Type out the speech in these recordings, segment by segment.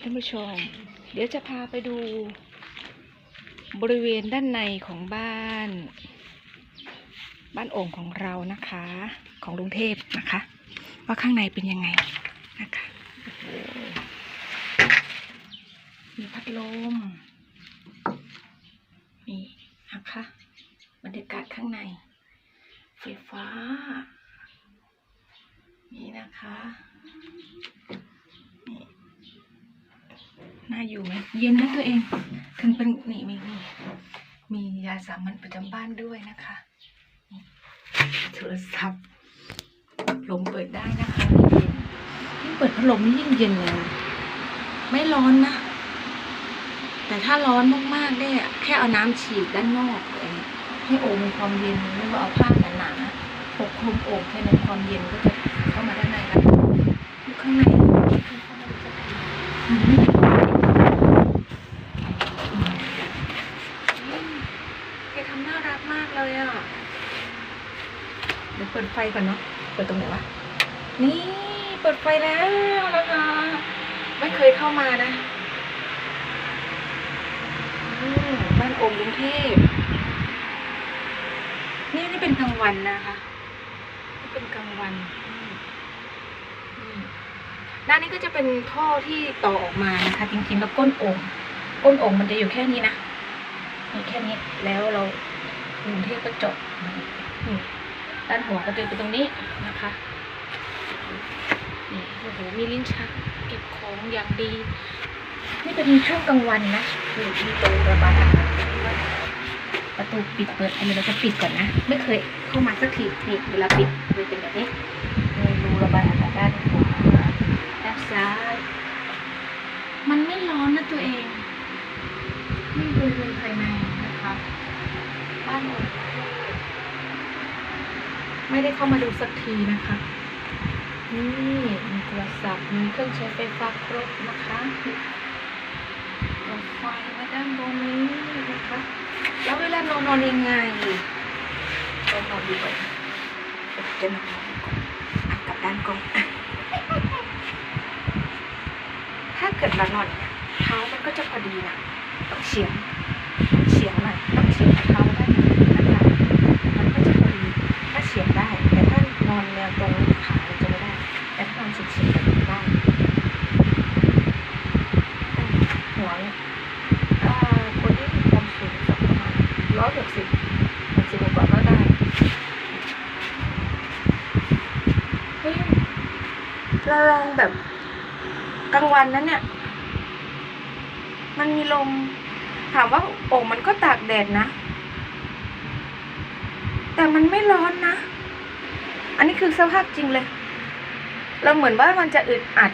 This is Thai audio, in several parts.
ท่านผู้ชม เดี๋ยวจะพาไปดู บริเวณด้านในของบ้าน บ้านโอ่งของเรานะคะ ของลุงเทพนะคะ ว่าข้างในเป็นยังไงนะคะมีพัดลมนี่นะคะบรรยากาศข้างในไฟฟ้า นี่นะคะนี่น่า อยู่ไหมเย็นนะตัวเอง ถึงเป็นนี่มีมีมียาสามัญประจำบ้านด้วยนะคะโทรศัพท์ลมเปิดได้นะคะเย็นยิ่งเปิดพัดลมนี่ยิ่งเย็นเลยไม่ร้อนนะ แต่ถ้าร้อนมากๆเนี่ยแค่เอาน้ำฉีดด้านนอกให้โอ่งมีความเย็นหรือว่าเอาผ้าหนาๆปกคลุมโอ่งแค่นั้นความเย็นก็จะเข้ามาด้านในแล้วอยู่ข้างในมันไม่มีแกทำน่า รักมากเลยอะ เดี๋ยวเปิดไฟก่อนเนาะ เปิดตรงไหนวะ นี่ เปิดไฟแล้วนะคะไม่เคยเข้ามานะอืมบ้านโอมกรุงเทพนี่นี่เป็นกลางวันนะคะนี่เป็นกลางวันอืมอืมด้านนี้ก็จะเป็นท่อที่ต่อออกมานะคะ จริงๆแล้วก้นโอ่งก้นโอ่งมันจะอยู่แค่นี้นะ นี่แค่นี้แล้วเรากรุงเทพก็จบด้านหัวก็จะเป็นตรงนี้นะคะนี่โอ้โหมีลิ้นชักเก็บของอย่างดี นี่เป็นช่วงกลางวันนะอยู่ที่ตรงระบายอากาศประตูปิดเปิดอันนี้เราจะปิดก่อนนะ ไม่เคยเข้ามาสักทีนี่เวลาปิดมันเป็นแบบนี้มีรูระบายอากาศด้านขวาด้านซ้ายมันไม่ร้อนนะตัวเองนี่บริเวณภายใน บ้านโอ่งไม่ได้เข้ามาดูสักทีนะคะ นี่มีโทรศัพท์มีเครื่องใช้ไฟฟ้าครบนะคะมีเปิดไฟไว้ด้านบนนี้นะคะ แล้วเวลานอนนอนยังไงลองนอนดูก่อนจะนอนก่อนอะกลับด้านกล้องถ้าเกิดเรานอนเนี่ยเท้ามันก็จะพอดีนะต้องเฉียง ต้องเฉียงหน่อยต้องเฉียงเท้าได้นะคะมันก็จะพอดีถ้าเฉียงได้ แต่ถ้านอนแนวตรงขาจะไม่ได้ แต่ถ้านอนเฉียงๆแบบนี้ได้หัวเนี่ยคนที่มีความสูงสักประมาณร้อยหกสิบหกสิบกว่าก็ได้เฮ้ยเราลองแบบกลางวันนั้นเนี่ย มันมีลม ถามว่าโอ่งมันก็ตากแดดนะ แต่มันไม่ร้อนนะ อันนี้คือสภาพจริงเลย เราเหมือนว่ามันจะอึดอัด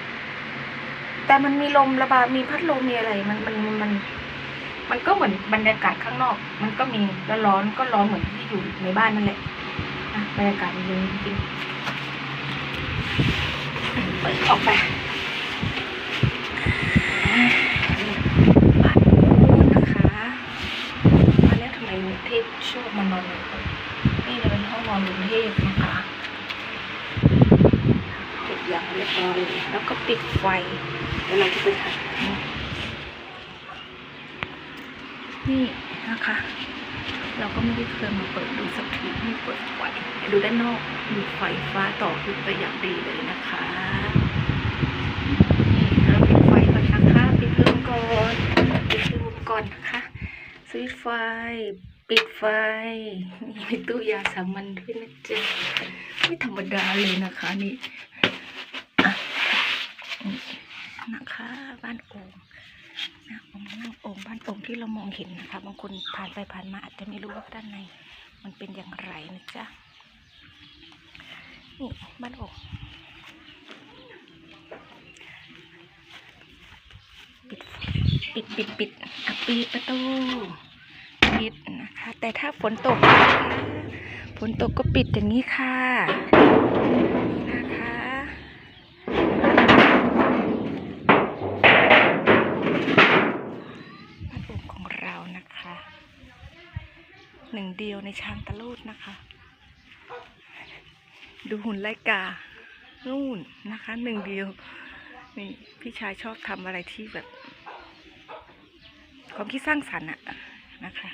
แต่มันมีลมระบายมีพัดลมมีอะไร มันมันมัน มันก็เหมือนบรรยากาศข้างนอก มันก็มีแล้วร้อนก็ร้อนเหมือนที่อยู่ในบ้านนั่นแหละบรรยากาศมันเย็นจริงเปิดออกไปบ้านนู้นนะคะมาแล้วทำไมลุงเทพช นี่จะเป็นห้องนอนลุงเทพนะคะเก็บอย่างเรียบร้อยแล้วก็ปิดไฟแล้วเราจะไปถ่ายนี่นะคะ เราก็ไม่ได้เคยมาเปิดดูสักทีไม่เปิดไฟดูด้านนอกมีไฟฟ้าต่อขึ้นไปอย่างดีเลยนะคะนี่เราปิดไฟก่อนนะคะปิดลมก่อนปิดลมก่อนนะคะซื้อไฟ ปิดไฟนี่มีตู้ยาสามัญด้วยนะจ๊ะไม่ธรรมดาเลยนะคะนี่นะคะบ้านโอ่งนะโอ่งนั่งโอ่งบ้านโอ่งที่เรามองเห็นนะคะบางคนผ่านไปผ่านมาอาจจะไม่รู้ว่าด้านใน มันเป็นอย่างไรนะจ๊ะนี่บ้านโอ่งปิดปิดปิดปิดปิดประตูปิด แต่ถ้าฝนตกนะคะฝนตกก็ปิดอย่างนี้ค่ะนี่นะคะพัดลมของเรานะคะหนึ่งเดียวในชานตะลูดนะคะ ดูหุ่นไลกานู่นนะคะหนึ่งเดียวนี่พี่ชายชอบทำอะไรที่แบบความคิดสร้างสรรค์อะนะคะ